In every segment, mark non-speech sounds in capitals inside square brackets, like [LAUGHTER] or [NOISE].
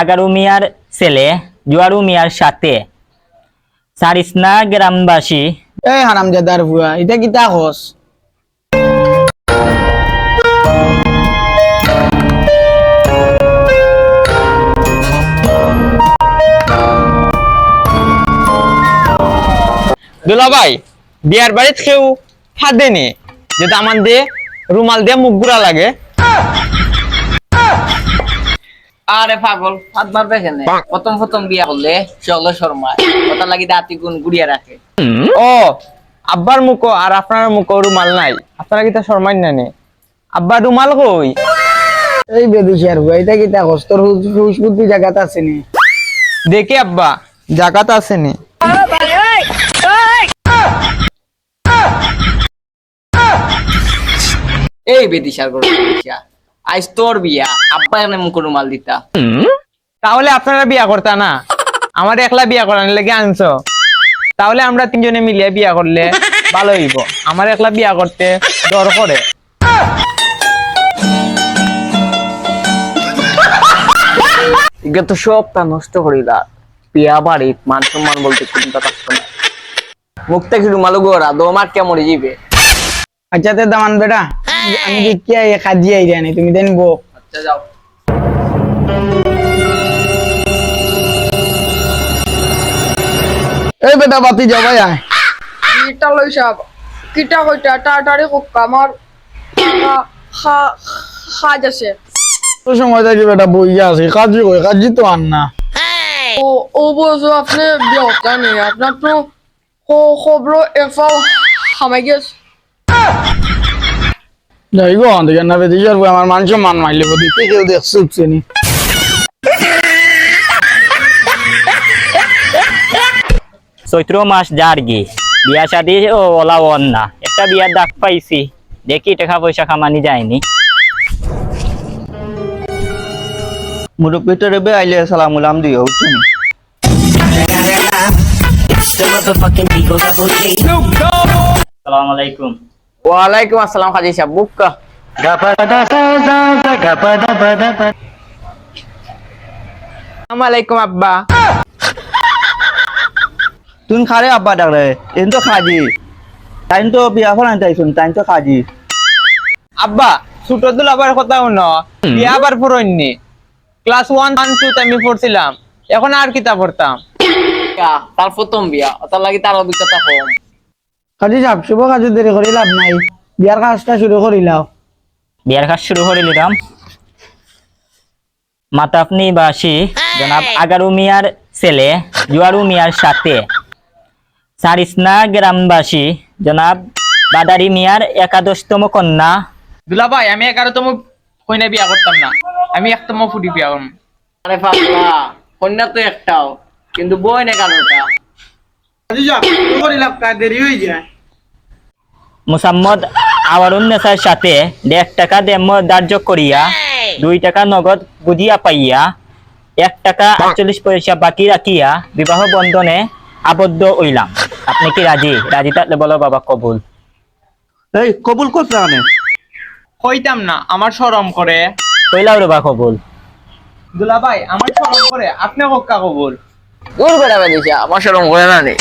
আগারু মিয়ার ছেলে জুয়ারু মিয়ার সাথে। সারিসনা গ্রামবাসী। এই হারামজাদার ভুয়া এটা কিতা হস? দুলা ভাই বিয়ার বাড়িত কেউ হাত দেনি যে আমার দিয়ে রুমাল দিয়ে মুখ গুড়া লাগে। আরে পাগল হাত মারবে কেন? প্রথম প্রথম বিয়া করলে চলো শর্মায়। কথা লাগি দাঁতি গুণ গুড়িয়া রাখে। ও আব্বার মুখো আর আপনার মুখো রুমাল নাই। আপনারা কি তা শর্মাই নানে আব্বা রুমাল কই? এই বেদুশিয়ার ভুয়া এটা কিতা হস তোর হুশ বুদ্ধি জায়গাত আছে নি? দেখি আব্বা জাগাত আসেনি এই বেদিশার করে আইস তোর বিয়া। আব্বা এনে মুখ রুমাল দিতা। তাহলে আপনারা বিয়া করতা না? আমার একলা বিয়া করার লেগে আনছো। তাহলে আমরা তিনজনে মিলিয়ে বিয়া করলে ভালো হইব। আমার একলা বিয়া করতে ডর করে। এগুলো তো সবটা নষ্ট করিলা। মান সম্মান বলতে কোনটা থাকতো না। মুখ থেকে রুমাল গোরা দোমাট কেমন যাবে আচ্ছা তে দামান বেটা আমি কাজি আই জানি তুমি দেন বো। আচ্ছা যাও। এই বেটা বাতি যাও ভাই আয়। কিটা লৈছা কিটা কইটা আমার খা- খাজ আছে। তোর সময় থাকি বেটা বইয়া আছে কাজি কই কাজি তো আন না। ও ও বলছো আপনি বিয়তা নেই আপনার তো খবর এফাও হামাই গেছে। যাই গো দেখে না বেদুশিয়ার ভুয়া আমার মানুষ মান মাইলে কেউ দেখছে উঠছে নি? চৈত্র মাস যার গি। বিয়া শাদি ও ওলা ওন না একটা বিয়ার ডাক পাইছি। দেখি টাকা পয়সা খামানি যায়নি। মুরব্বীটা রেবে আইলে সালামুলাম দিও তুমি সালাম আলাইকুম। ওয়ালাইকুম আসসালাম খাজি সাহেব বুক্কা আসসালামু আলাইকুম আব্বা তুই খারে আব্বা ডাকলে এন তো খাজি তাই তো বিয়া ফলান তাইছুন তাই তো খাজি আব্বা ছোট দুলাবার কথা শুনো বিয়া আবার পুরননি ক্লাস ওয়ান ওয়ান টু আমি পড়ছিলাম এখন আর কিতা পড়তাম তার প্রথম বিয়া তার লাগি তার অভিজ্ঞতা কম কাজি সাপ শুভ কাজে দেরি করে লাভ নাই। বিয়ার কাজটা শুরু করিলাও বিয়ার কাজ শুরু করে নিলাম মাতাপনি বাসী জনাব আগারু মিয়ার ছেলে জুয়ারু মিয়ার সাথে সারিসনা গ্রামবাসী জনাব বাদারি মিয়ার একাদশতম কন্যা। দুলা ভাই আমি এগারোতম কইনা বিয়া করতাম না। আমি একতম ফুটি বিয়া করম। আরে পাগলা কন্যা তো একটাও কিন্তু বই না কারোটা মুসাম্মদ আওয়ারুন নেসার সাথে দেড় টাকা ধার্য করিয়া দুই টাকা নগদ বুঝিয়া পাইয়া এক টাকা আটচল্লিশ পয়সা বাকি রাখিয়া বিবাহ বন্ধনে আবদ্ধ হইলাম। আপনি কি রাজি? রাজি থাকলে বলো বাবা কবুল। এই কবুল করছে মানে? কইতাম না আমার শরম করে। কইলাও রে বা কবুল। দুলা ভাই আমার শরম করে আপনি কক্কা কবুল। দূর আমার সরম করে না রে।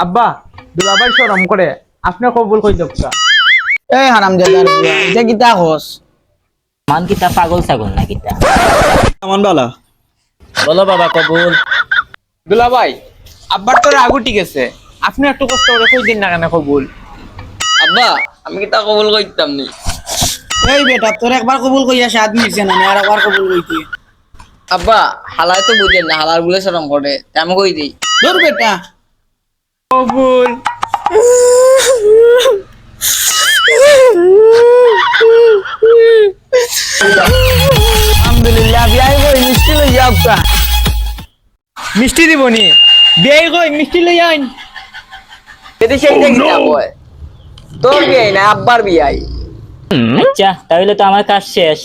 আব্বা দুলা ভাই শরম করে আপনি কবুল কই দক্কা এই হারামজাদার ভুয়া এটা কিতা হস মান কিতা পাগল ছাগল না কিতা? কেমন বালা। বলো বাবা কবুল। দুলা ভাই আব্বার তো রাগু ঠিক আছে। আপনি একটু কষ্ট করে কই দিন না কেন কবুল। আব্বা আমি কি তা কবুল করতাম নি? এই বেটা তোর একবার কবুল কইয়া স্বাদ মিলছে না আর একবার কবুল কইতে আব্বা হালাই তো বুঝেন না হালার বলে সরম করে তাই আমি কই দিই ধর বেটা কবুল। আলহামদুলিল্লাহ বিয়াই কই মিষ্টি লইয়া আপকা মিষ্টি দিবনি বিয়াই কই মিষ্টি লই আইন। বেদিশা এটা কি বয় তোর বিয়াই না আব্বার বিয়াই? আচ্ছা তাহলে তো আমার কাজ শেষ।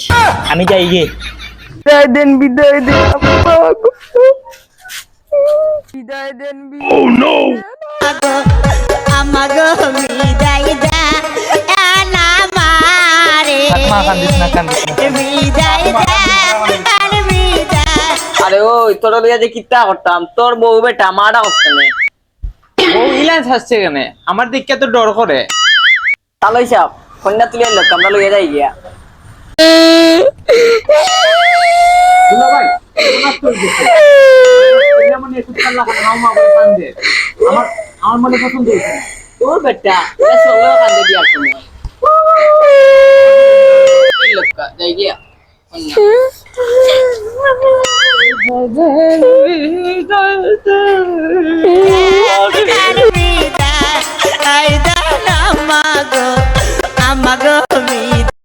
আমি যাই গে। বিদায় দেন বিদায় দেন বিদায় দেন বিদায় আর ওই তোর লিয়া যে কিত্তা করতাম তোর বউ বেটা মারা হচ্ছে না ও ইলান্স আসছে কেন? আমার দিকে তো ডর করে। কন্যা তুলে লোক আমরা লইয়া যাই গিয়া। [LAUGHS] তোর বেটা এ সঙ্গে কান্দে বিয়ার সময় এই লোকটা যাই গিয়া কন্যা।